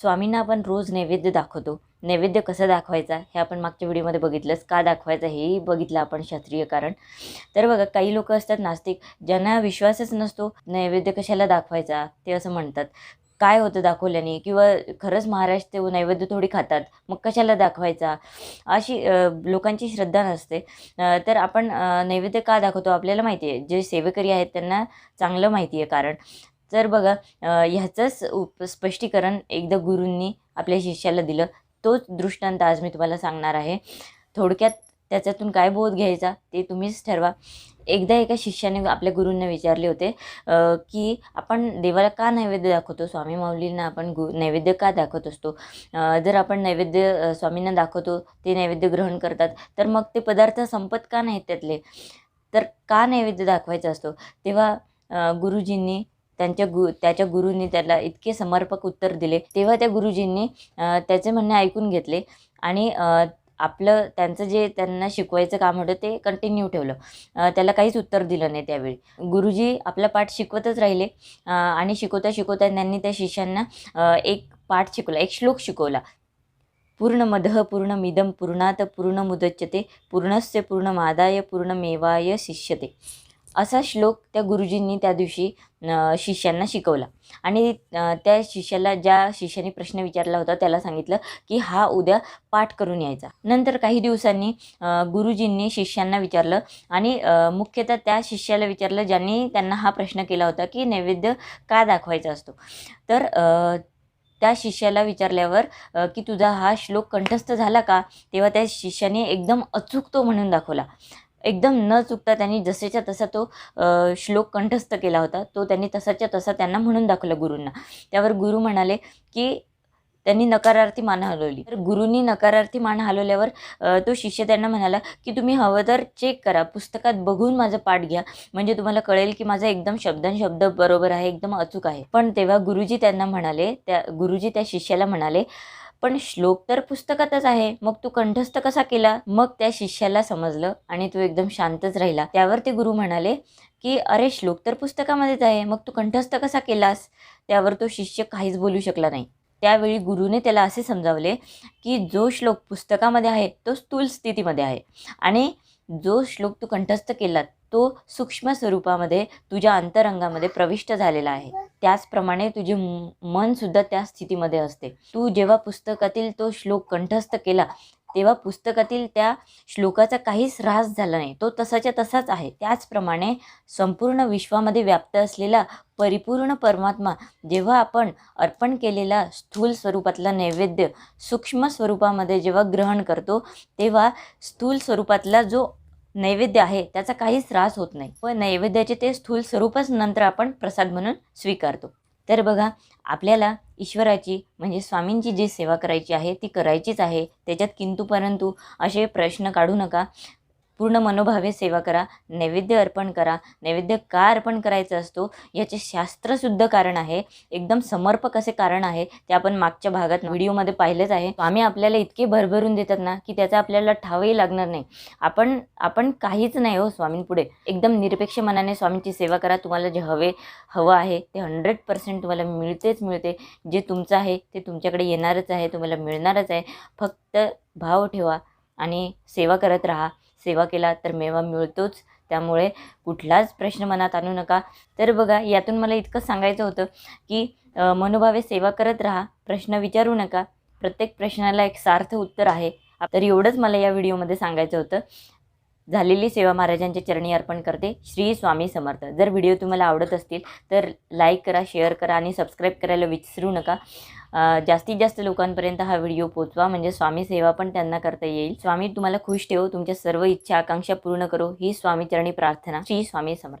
स्वामींना आपण रोज नैवेद्य दाखवतो. नैवेद्य कसं दाखवायचा हे आपण मागच्या व्हिडिओमध्ये बघितलंच. का दाखवायचं हेही बघितलं आपण शास्त्रीय कारण. तर बघा काही लोक असतात नास्तिक ज्यांना विश्वासच नसतो नैवेद्य कशाला दाखवायचा ते असं म्हणतात. काय होतं दाखवल्याने? किंवा खरंच महाराष्ट्र ते नैवेद्य थोडी खातात. मग कशाला दाखवायचा? अशी लोकांची श्रद्धा नसते. तर आपण नैवेद्य का दाखवतो आपल्याला माहिती आहे. जे सेवेकरी आहेत त्यांना चांगलं माहिती आहे कारण. तर बघा ह्याचंच उप स्पष्टीकरण एकदा गुरूंनी आपल्या शिष्याला दिलं तोच दृष्टांत आज मी तुम्हाला सांगणार आहे. थोडक्यात त्याच्यातून काय बोध घ्यायचा ते तुम्हीच ठरवा. एकदा एका शिष्याने आपल्या गुरूंना विचारले होते की आपण देवाला का नैवेद्य दाखवतो? स्वामी माऊलींना आपण गु नैवेद्य का दाखवत असतो? जर आपण नैवेद्य स्वामींना दाखवतो ते नैवेद्य ग्रहण करतात तर मग ते पदार्थ संपत का नाहीत त्यातले? तर का नैवेद्य दाखवायचा असतो? तेव्हा गुरुजींनी त्यांच्या गु त्याच्या गुरुंनी त्याला इतके समर्पक उत्तर दिले. तेव्हा त्या गुरुजींनी त्याचे म्हणणे ऐकून घेतले. आणि आपलं त्यांचं जे त्यांना शिकवायचं काम होतं ते कंटिन्यू ठेवलं. त्याला काहीच उत्तर दिलं नाही त्यावेळी. गुरुजी आपला पाठ शिकवतच राहिले. आणि शिकवता शिकवता त्यांनी त्या शिष्यांना एक पाठ शिकवला एक श्लोक शिकवला. पूर्णमदः पूर्णमिदं पूर्णात पूर्णमुदच्यते पूर्णस्य पूर्णमादाय पूर्णमेवाय शिष्यते. असा श्लोक त्या गुरुजींनी त्या दिवशी शिष्यांना शिकवला. आणि त्या शिष्याला ज्या शिष्याने प्रश्न विचारला होता त्याला सांगितलं की हा उद्या पाठ करून यायचा. नंतर काही दिवसांनी गुरुजींनी शिष्यांना विचारलं आणि मुख्यतः त्या शिष्याला विचारलं ज्यांनी त्यांना हा प्रश्न केला होता की नैवेद्य का दाखवायचा असतो? तर त्या शिष्याला विचारल्यावर की तुझा हा श्लोक कंठस्थ झाला का? तेव्हा त्या शिष्याने एकदम अचूक तो म्हणून दाखवला. एकदम न चुकता त्यांनी जसेच्या तसा तो श्लोक कंठस्थ केला होता. तो त्यांनी तसाच्या तसा त्यांना म्हणून दाखवला गुरूंना. त्यावर गुरु म्हणाले की त्यांनी नकारार्थी मान हलवली. तर गुरुंनी नकारार्थी मान हलवल्यावर तो शिष्य त्यांना म्हणाला की तुम्ही हवं तर चेक करा. पुस्तकात बघून माझं पाठ घ्या. म्हणजे तुम्हाला कळेल की माझा एकदम शब्दांशब्द शब्द बरोबर आहे एकदम अचूक आहे. पण तेव्हा गुरुजी त्यांना म्हणाले त्या गुरुजी त्या शिष्याला म्हणाले पण श्लोक तर पुस्तकातच आहे. मग तू कंठस्थ कसा केला? मग त्या शिष्याला समजलं आणि तो एकदम शांतच राहिला. त्यावर ते गुरु म्हणाले की अरे श्लोक तर पुस्तकामध्येच आहे. मग तू कंठस्थ कसा केलास? त्यावर तो शिष्य काहीच बोलू शकला नाही. त्यावेळी गुरुने त्याला असे समजावले की जो श्लोक पुस्तकामध्ये आहे तो स्थूल स्थितीमध्ये आहे. आणि जो श्लोक तू कंठस्थ केला तो सूक्ष्म स्वरूपामध्ये तुझ्या अंतरंगामध्ये प्रविष्ट झालेला आहे. त्याचप्रमाणे तुझे मनसुद्धा मन सुद्धा त्या स्थितीमध्ये असते. तू जेव्हा पुस्तकातील तो श्लोक कंठस्थ केला तेव्हा पुस्तकातील त्या श्लोकाचा काहीच ऱ्हास झाला नाही. तो तसाच्या तसाच आहे. त्याचप्रमाणे संपूर्ण विश्वामध्ये व्याप्त असलेला परिपूर्ण परमात्मा जेव्हा आपण अर्पण केलेला स्थूल स्वरूपातला नैवेद्य सूक्ष्म स्वरूपामध्ये जेव्हा ग्रहण करतो तेव्हा स्थूल स्वरूपातला जो नैवेद्य आहे त्याचा काहीच त्रास होत नाही. व नैवेद्याचे ते स्थूल स्वरूपच नंतर आपण प्रसाद म्हणून स्वीकारतो. तर बघा आपल्याला ईश्वराची म्हणजे स्वामींची जी सेवा करायची आहे ती करायचीच आहे. त्याच्यात किंतु परंतु असे प्रश्न काढू नका. पूर्ण मनोभावे सेवा करा नैवेद्य अर्पण करा नैवेद्य का अर्पण करायचं असतो याचे शास्त्रशुद्ध कारण आहे. एकदम समर्पक असे कारण आहे ते आपण मागच्या भागात व्हिडिओमध्ये पाहिलंच आहे. स्वामी आपल्याला इतके भरभरून देतात ना की त्याचा आपल्याला ठावही लागणार नाही. आपण आपण काहीच नाही हो स्वामींपुढे. एकदम निरपेक्ष मनाने स्वामींची सेवा करा. तुम्हाला जे हवे हवं आहे ते हंड्रेड पर्सेंट तुम्हाला मिळतेच मिळते. जे तुमचं आहे ते तुमच्याकडे येणारच आहे तुम्हाला मिळणारच आहे. फक्त भाव ठेवा आणि सेवा करत राहा. सेवा केला तर मेवा मिळतोच. त्यामुळे कुठलाच प्रश्न मनात आणू नका. तर बघा यातून मला इतकं सांगायचं होतं की मनोभावे सेवा करत राहा प्रश्न विचारू नका. प्रत्येक प्रश्नाला एक सार्थ उत्तर आहे. तर एवढंच मला या व्हिडिओमध्ये सांगायचं होतं. झालेली सेवा महाराजांच्या चरणी अर्पण करते. श्री स्वामी समर्थ. जर व्हिडिओ तुम्हाला आवडत असतील तर लाईक करा शेअर करा आणि सबस्क्राईब करायला विसरू नका. जास्तीत जास्त लोकांपर्यंत हा व्हिडिओ पोचवा म्हणजे स्वामी सेवा पण त्यांना करता येईल. स्वामी तुम्हाला खुश ठेवो. तुमच्या सर्व इच्छा आकांक्षा पूर्ण करो. ही स्वामी चरणी प्रार्थना. श्री स्वामी समर्थ.